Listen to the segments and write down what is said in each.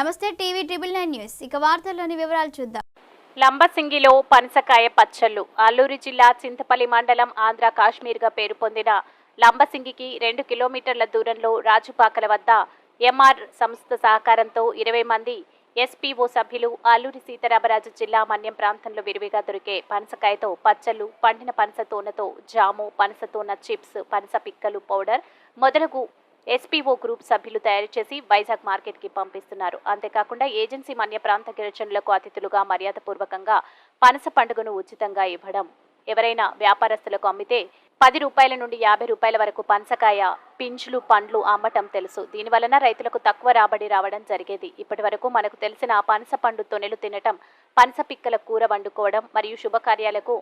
నమస్తే TV triple nine news. ఇక వార్తల్లోని వివరాలు చూద్దాం. లంబసింగిలో పనసకాయ పచ్చళ్ళు. అల్లూరి జిల్లా చింతపల్లి మండలం ఆంధ్ర కాశ్మీర్గా పేరు పొందిన లంబసింగికి రెండు కిలోమీటర్ల దూరంలో రాజుపాకల వద్ద ఎంఆర్ సంస్థ సహకారంతో ఇరవై మంది ఎస్పీఓ సభ్యులు అల్లూరి సీతారామరాజు జిల్లా మన్యం ప్రాంతంలో విరివిగా దొరికే పనసకాయతో పచ్చళ్ళు పండిన పనస తోనతో జాము పనస తోన చిప్స్ పనస పిక్కలు పౌడర్ మొదలగు ఎస్పీఓ గ్రూప్ సభ్యులు తయారు చేసి వైజాగ్ మార్కెట్కి పంపిస్తున్నారు. అంతేకాకుండా ఏజెన్సీ మన్య ప్రాంత గిరిజనులకు అతిథులుగా మర్యాదపూర్వకంగా పనస పండుగను ఉచితంగా ఇవ్వడం. ఎవరైనా వ్యాపారస్తులకు అమ్మితే పది రూపాయల నుండి యాభై రూపాయల వరకు పనసకాయ పింఛులు పండ్లు అమ్మటం తెలుసు. దీనివలన రైతులకు తక్కువ రాబడి రావడం జరిగేది. ఇప్పటి వరకు మనకు తెలిసిన పనస పండు తొనెలు తినటం పనస పిక్కల కూర వండుకోవడం మరియు శుభకార్యాలకు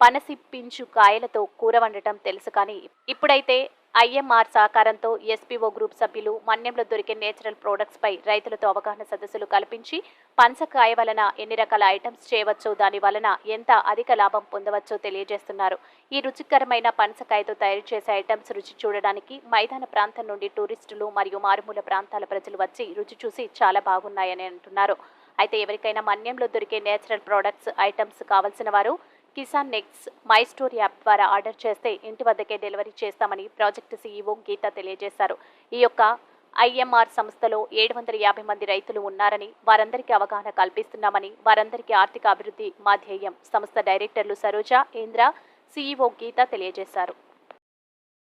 పనసి పించు కాయలతో కూర వండటం తెలుసు కానీ ఇప్పుడైతే ఐఎంఆర్ సహకారంతో ఎస్పీఓ గ్రూప్ సభ్యులు మన్యంలో దొరికే నేచురల్ ప్రొడక్ట్స్ పై రైతులతో అవగాహన సదస్సులు కల్పించి పనసకాయ వలన ఎన్ని రకాల ఐటమ్స్ చేయవచ్చో దాని వలన ఎంత అధిక లాభం పొందవచ్చో తెలియజేస్తున్నారు. ఈ రుచికరమైన పనసకాయతో తయారు చేసే ఐటమ్స్ రుచి చూడడానికి మైదాన ప్రాంతం నుండి టూరిస్టులు మరియు మారుమూల ప్రాంతాల ప్రజలు వచ్చి రుచి చూసి చాలా బాగున్నాయని అంటున్నారు. అయితే ఎవరికైనా మన్యంలో దొరికే నేచురల్ ప్రొడక్ట్స్ ఐటమ్స్ కావలసిన వారు Kisan next my store app ద్వారా ఆర్డర్ చేస్తే ఇంటి వద్దకే డెలివరీ చేస్తామని ప్రాజెక్టు సీఈఓ గీత తెలియజేశారు. ఈ యొక్క ఐఎంఆర్ సంస్థలో ఏడు వందల యాభై మంది రైతులు ఉన్నారని వారందరికీ అవగాహన కల్పిస్తున్నామని వారందరికీ ఆర్థిక అభివృద్ధి మా ధ్యేయం. సంస్థ డైరెక్టర్లు సరోజ ఇంద్ర సీఈఓ గీత తెలియజేశారు.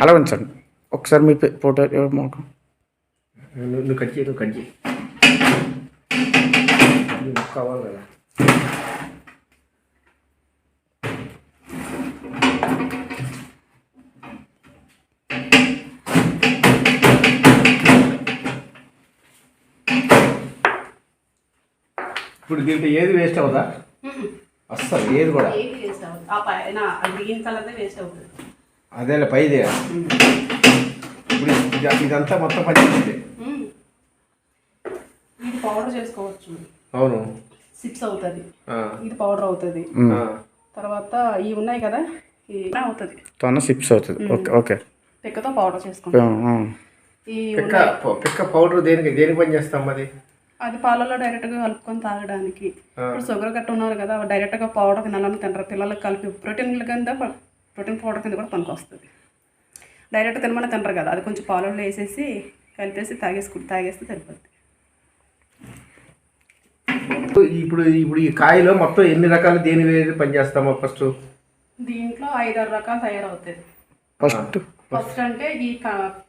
అలా ఉంచండి ఒకసారి మీ పే- ఫోటో ఇవ్వ మాకు నువ్వు నువ్వు కట్ చేయి నువ్వు కట్ చేయి. నీకు కావాలి కదా. ఇప్పుడు దీంట్లో ఏది వేస్ట్ అవుదా అస్సలు ఏది కూడా. గ్రీన్ కలర్దే వేస్ట్ అవుతుంది. అదేలే పైదే. ఇప్పుడు ఇది- ఇదంతా మొత్తం పనిచేస్తుంది మ్మ్. ఇది పౌడర్ చేసుకోవచ్చు. అవును. సిప్స్ అవుతుంది. ఆ, ఇది పౌడర్ అవుతుంది. ఆ. తర్వాత ఇవి ఉన్నాయి కదా అవుతుంది. తొన్న సిప్స్ అవుతుంది. Okay okay. పిక్కతో పౌడర్ చేసుకుంటాం. ఆ, ఆ. ఈ పిక్క ప- పిక్క పౌడర్ దేనికి దేనికి పని చేస్తాం అది అది పాలలో డైరెక్ట్గా కలుపుకొని తాగడానికి. ఇప్పుడు షుగర్ గట్ట ఉన్నారు కదా డైరెక్ట్గా పౌడర్ నెలని తింటారు. పిల్లలకు కలిపి ప్రోటీన్ కింద ప్రోటీన్ పౌడర్ కింద కూడా పనికి వస్తుంది డైరెక్ట్ తినమని తింటారు కదా అది కొంచెం పాలలో వేసేసి కలిపేసి తాగేసుకుంటే తాగేస్తే సరిపోద్ది. ఇప్పుడు ఇప్పుడు ఈ కాయలో మొత్తం ఎన్ని రకాలు దేని వేది పని చేస్తామో ఫస్ట్ దీంట్లో ఐదారు రకాలు తయారవుతాయి. ఫస్ట్ ఫస్ట్ అంటే ఈ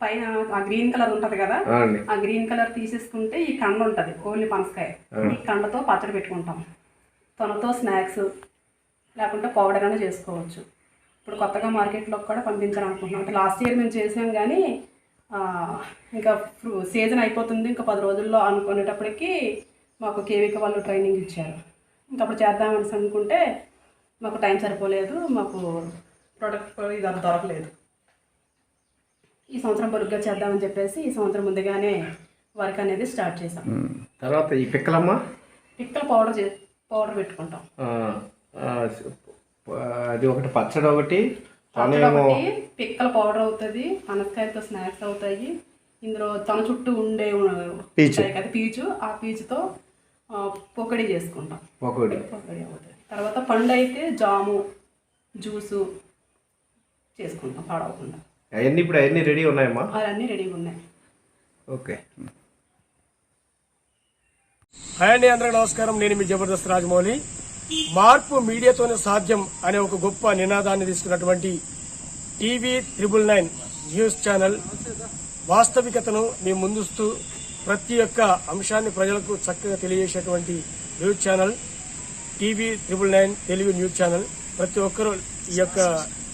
పైన ఆ గ్రీన్ కలర్ ఉంటది కదా ఆ గ్రీన్ కలర్ తీసేసుకుంటే ఈ కండ ఉంటది ఓన్లీ పనసకాయ. ఈ కండతో పచ్చడి పెట్టుకుంటాం. తొనతో స్నాక్స్ లేకుంటే పౌడర్ అయినా చేసుకోవచ్చు. ఇప్పుడు కొత్తగా మార్కెట్లో కూడా పంపించాలనుకుంటున్నాం అంటే లాస్ట్ ఇయర్ మేము చేసాం కానీ ఆ, ఇంకా సీజన్ అయిపోతుంది. ఇంకా పది రోజుల్లో అనుకునేటప్పటికి మాకు కేవిక వాళ్ళు ట్రైనింగ్ ఇచ్చారు. ఇంకా అప్పుడు చేద్దామని అనుకుంటే మాకు టైం సరిపోలేదు మాకు ప్రోడక్ట్ కూడా ఇది అంత దొరకలేదు. ఈ సంవత్సరం పొరుగ్గా చేద్దామని చెప్పేసి ఈ సంవత్సరం ముందుగానే వర్క్ అనేది స్టార్ట్ చేసాం తర్వాత ఈ పిక్కలమ్మ? పిక్కల పౌడర్ పౌడర్ పెట్టుకుంటాం. అది ఒకటి పచ్చడి ఒకటి పిక్కల పౌడర్ అవుతుంది పనసకాయతో స్నాక్స్ అవుతాయి. ఇందులో తన చుట్టూ ఉండే పీచు. కదా పీచు ఆ పీచుతో పొకడి చేసుకుంటాం. ఒకటి పొకడి అవుతుంది. తర్వాత పండు అయితే జాము జ్యూసు చేసుకుంటాం పాడవకుండా. అవన్నీ ఇప్పుడు అవన్నీ రెడీ ఉన్నాయమ్మా? అవన్నీ రెడీగా ఉన్నాయి. ఓకే. హాయ్ అండి అందరికీ నమస్కారం. నేను మీ జబర్దస్త్ రాజమౌళి. మార్పు మీడియాతోనే సాధ్యం అనే ఒక గొప్ప నినాదాన్ని తీసుకున్నటువంటి TV triple nine news channel వాస్తవికతను మీ ముందుస్తూ ప్రతి ఒక్క అంశాన్ని ప్రజలకు చక్కగా తెలియజేసేటువంటి news channel TV triple nine Telugu news channel. ప్రతి ఒక్కరూ ఈ యొక్క